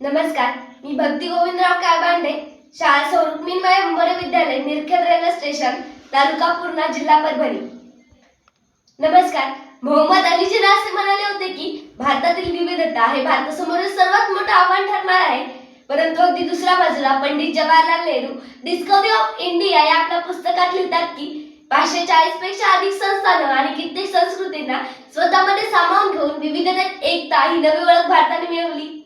नमस्कार मी भक्ती गोविंदराव काळबांडे शाळा सौरुक्मिणबाई अंबरे विद्यालय निरखेड रेल्वे स्टेशन तालुका पूर्णा जिल्हा परभणी. नमस्कार मोहम्मद अलीचे जिना असे म्हणाले होते की भारतातील विविधता हे भारतासमोरील सर्वात मोठं आव्हान ठरणार आहे. परंतु अगदी दुसऱ्या बाजूला Pandit Jawaharlal Nehru Discovery of India या आपल्या पुस्तकात लिहितात की पाचशे चाळीसपेक्षा अधिक संस्थानं आणि कित्येक संस्कृतींना स्वतःमध्ये सामावून घेऊन विविधतेत एकता ही नवी ओळख भारताने मिळवली.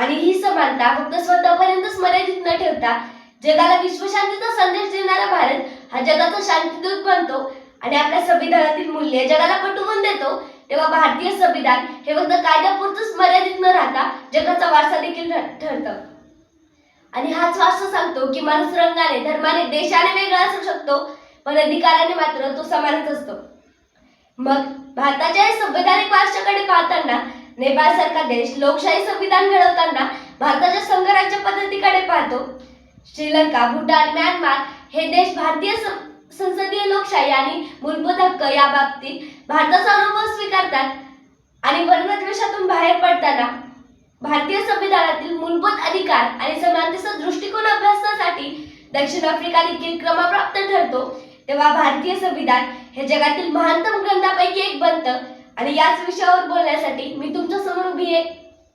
आणि ही समानता फक्त स्वतःपर्यंतच मर्यादित न ठेवता जगाला विश्वशांतीचा संदेश देणारा भारत हा जगाचा शांतीदूत बनतो. आणि आपल्या संविधानातील मूल्य जगाला पटवून देतो. तेव्हा भारतीय संविधान हे फक्त कायद्यापुरतच मर्यादित न राहता जगाचा वारसा देखील ठर- ठरतं. आणि हाच वारसा सांगतो की माणूस रंगाने धर्माने देशाने वेगळा असू शकतो पण अधिकाराने मात्र तो समानच असतो. मग भारताच्या या संवैधानिक वारशाकडे पाहताना नेपाळ सारखा देश लोकशाही संविधान घडवताना भारताच्या संघराज्य पद्धतीकडे पाहतो. श्रीलंका भूटान म्यानमार हे देश भारतीय सं- संसदीय लोकशाही आणि मूलभूत हक्क या बाबतीत भारताचा अनुभव स्वीकारतात आणि वर्णद्वेषातून बाहेर पडताना भारतीय संविधानातील मूलभूत अधिकार आणि समानतेचा दृष्टिकोन अभ्यासण्यासाठी दक्षिण आफ्रिका देखील क्रमप्राप्त ठरतो. तेव्हा भारतीय संविधान हे जगातील महानतम ग्रंथापैकी एक बनतं आणि याच विषयावर बोलण्यासाठी मी तुमच्यासमोर उभी आहे.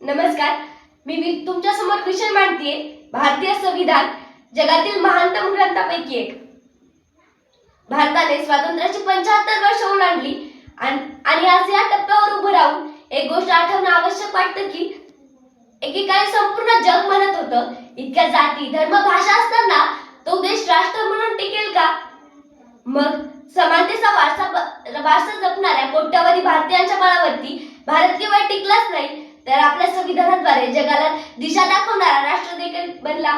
नमस्कार. मी तुमच्यासमोर विषय मांडतीये. भारतीय संविधान जगातील महानतम ग्रंथापैकी एक. भारताने स्वातंत्र्याची पंच्याहत्तर वर्ष ओलांडली आणि आणि आज या टप्प्यावर उभं राहून एक गोष्ट आठवणं आवश्यक वाटतं की एकेकाळी संपूर्ण जग म्हणत होतं इतक्या जाती धर्म भाषा असताना तो देश राष्ट्र म्हणून टिकेल का? मग समानतेचा वारसा वारसा जपणाऱ्या कोट्यावधी भारतीयांच्या बळावरती भारत केवळ टिकलाच नाही तर आपल्या संविधानाद्वारे जगाला दिशा दाखवणारा राष्ट्र देखील बनला.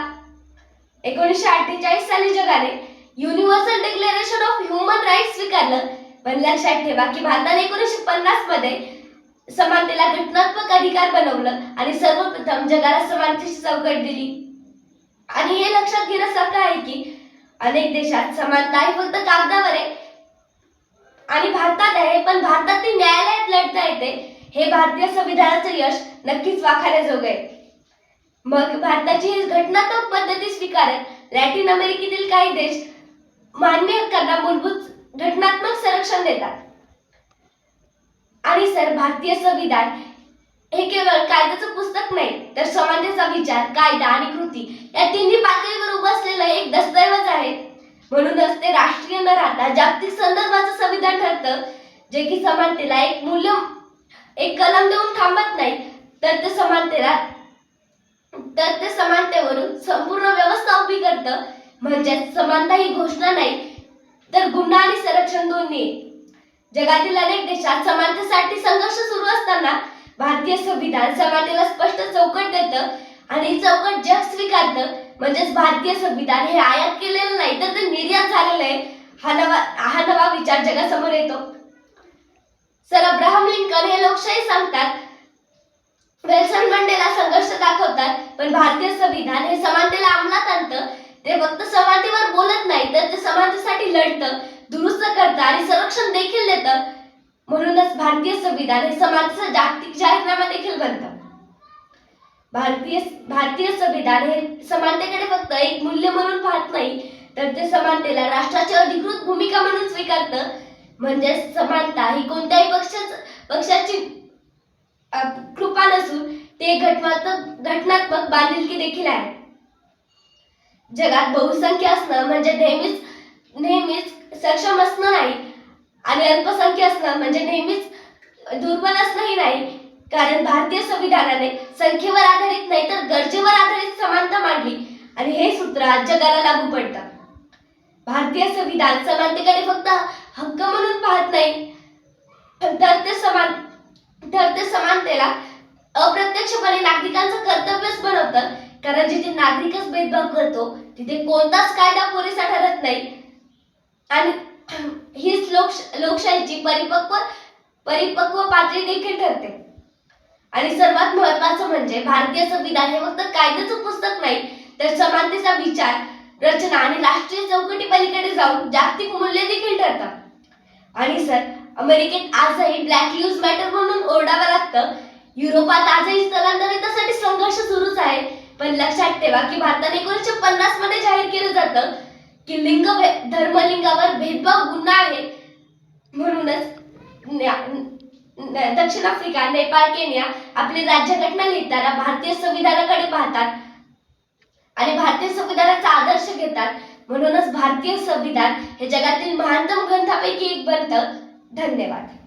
एकोणीसशे अठ्ठेचाळीस साली जगाने Universal Declaration of Human Rights स्वीकारलं. पण लक्षात ठेवा की भारताने एकोणीसशे पन्नासमध्ये समानतेला घटनात्मक अधिकार बनवलं आणि सर्वप्रथम जगाला समानतेची चौकट दिली. आणि हे लक्षात घेण्यासारखं आहे की अनेक देशात समानता ही फक्त कागदावर आहे आणि भारतात आहे पण भारतात ती न्यायालयात लढता येते. हे भारतीय संविधानाचं यश नक्कीच वाखाण्याजोगं आहे मग भारताची ही घटनात्मक पद्धती स्वीकारत लॅटिन अमेरिकेतील काही देश मानवी हक्कांना मूलभूत घटनात्मक संरक्षण देतात. आणि सर भारतीय संविधान हे केवळ कायद्याचं पुस्तक नाही तर समाजाचा विचार कायदा आणि कृती या तिन्ही पातळीवर उभं असलेलं एक दस्तऐवज आहे. म्हणूनच ते राष्ट्रीय न राहता जागतिक संदर्भाचं संविधान ठरतं जे की समानतेला एक मूल्य एक कलम देऊन थांबत नाही तर ते समानतेला तर ते समानतेवरून संपूर्ण व्यवस्था उभी करतं म्हणजेच समानता ही घोषणा नाही तर गुन्हा आणि संरक्षण दोन्ही आहे. जगातील अनेक देशात समानतेसाठी संघर्ष सुरू असताना भारतीय संविधान समानतेला स्पष्ट चौकट देतं आणि चौकट जग स्वीकारतं म्हणजेच भारतीय संविधान हे आयात निर्यात झालेलं आहे. हा नवा हा नवा विचार जगासमोर येतो. सर अब्राहम लिंकन हे लोकशाही सांगतात. नेल्सन मंडेला संघर्ष दाखवतात पण भारतीय संविधान हे समानतेला अंमलात आणतं. ते फक्त समानतेवर बोलत नाही तर ते समानतेसाठी लढतं दुरुस्त करतं आणि संरक्षण देखील देतं. म्हणूनच भारतीय संविधान हे समानतेचा जागतिक जाहीरनामा देखील बनतं. भारतीय भारतीय संविधान हे समानतेकडे फक्त एक मूल्य म्हणून पाहत नाही तर ते समानतेला राष्ट्राची अधिकृत भूमिका म्हणून स्वीकारतं. म्हणजे समानता ही कोणत्याही पक्षाच पक्षाची कृपा नसून ते घटनात्मक घटनात्मक बांधिलकी देखील आहे. जगात बहुसंख्य असणं म्हणजे नेहमीच नेहमीच सक्षम असणं नाही आणि अल्पसंख्य असणं म्हणजे नेहमीच दुर्बल असणंही नाही. कारण भारतीय संविधानाने संख्येवर आधारित नाही तर गरजेवर आधारित समानता मांडली आणि हे सूत्र आज जगाला लागू पडतं. भारतीय संविधान समानतेकडे फक्त हक्क म्हणून पाहत नाही. तर ते समान तर ते समानतेला अप्रत्यक्षपणे नागरिकांचं कर्तव्यच बनवतं. कारण जिथे नागरिकच भेदभाव करतो तिथे कोणताच कायदा पुरेसा ठरत नाही. आणि हीच लोक लोकशाहीची परिपक्व परिपक्व पातळी देखील ठरते. आणि सर्वात महत्वाचं म्हणजे भारतीय संविधान हे फक्त कायद्याचं पुस्तक नाही तर समानतेचा विचार रचना आणि राष्ट्रीय चौकटी पलीकडे जाऊन जागतिक मूल्य देखील ठरतात. आणि सर अमेरिकेत आजही ब्लॅक न्यूज मॅटर म्हणून ओरडावं लागतं. युरोपात आजही स्थलांतरितासाठी संघर्ष सुरूच आहे. पण लक्षात ठेवा की भारताने एकोणीसशे पन्नासमध्ये जाहीर केलं जातं की लिंग धर्मलिंगावर भेदभाव गुन्हा आहे. म्हणूनच दक्षिण आफ्रिका नेपाळ केन्या आपली राज्यघटना लिहिताना भारतीय संविधानाकडे पाहतात. आदर्श म्हणूनच भारतीय संविधान हे जगातील महानतम ग्रंथापैकी एक बनतं धन्यवाद.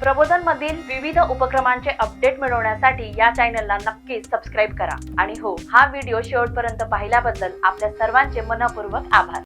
प्रबोधन मधील विविध उपक्रमांचे अपडेट मिळवण्यासाठी या चॅनलला नक्कीच सबस्क्राईब करा. आणि हो हा व्हिडिओ शेवटपर्यंत पाहिल्याबद्दल आपल्या सर्वांचे मनपूर्वक आभार.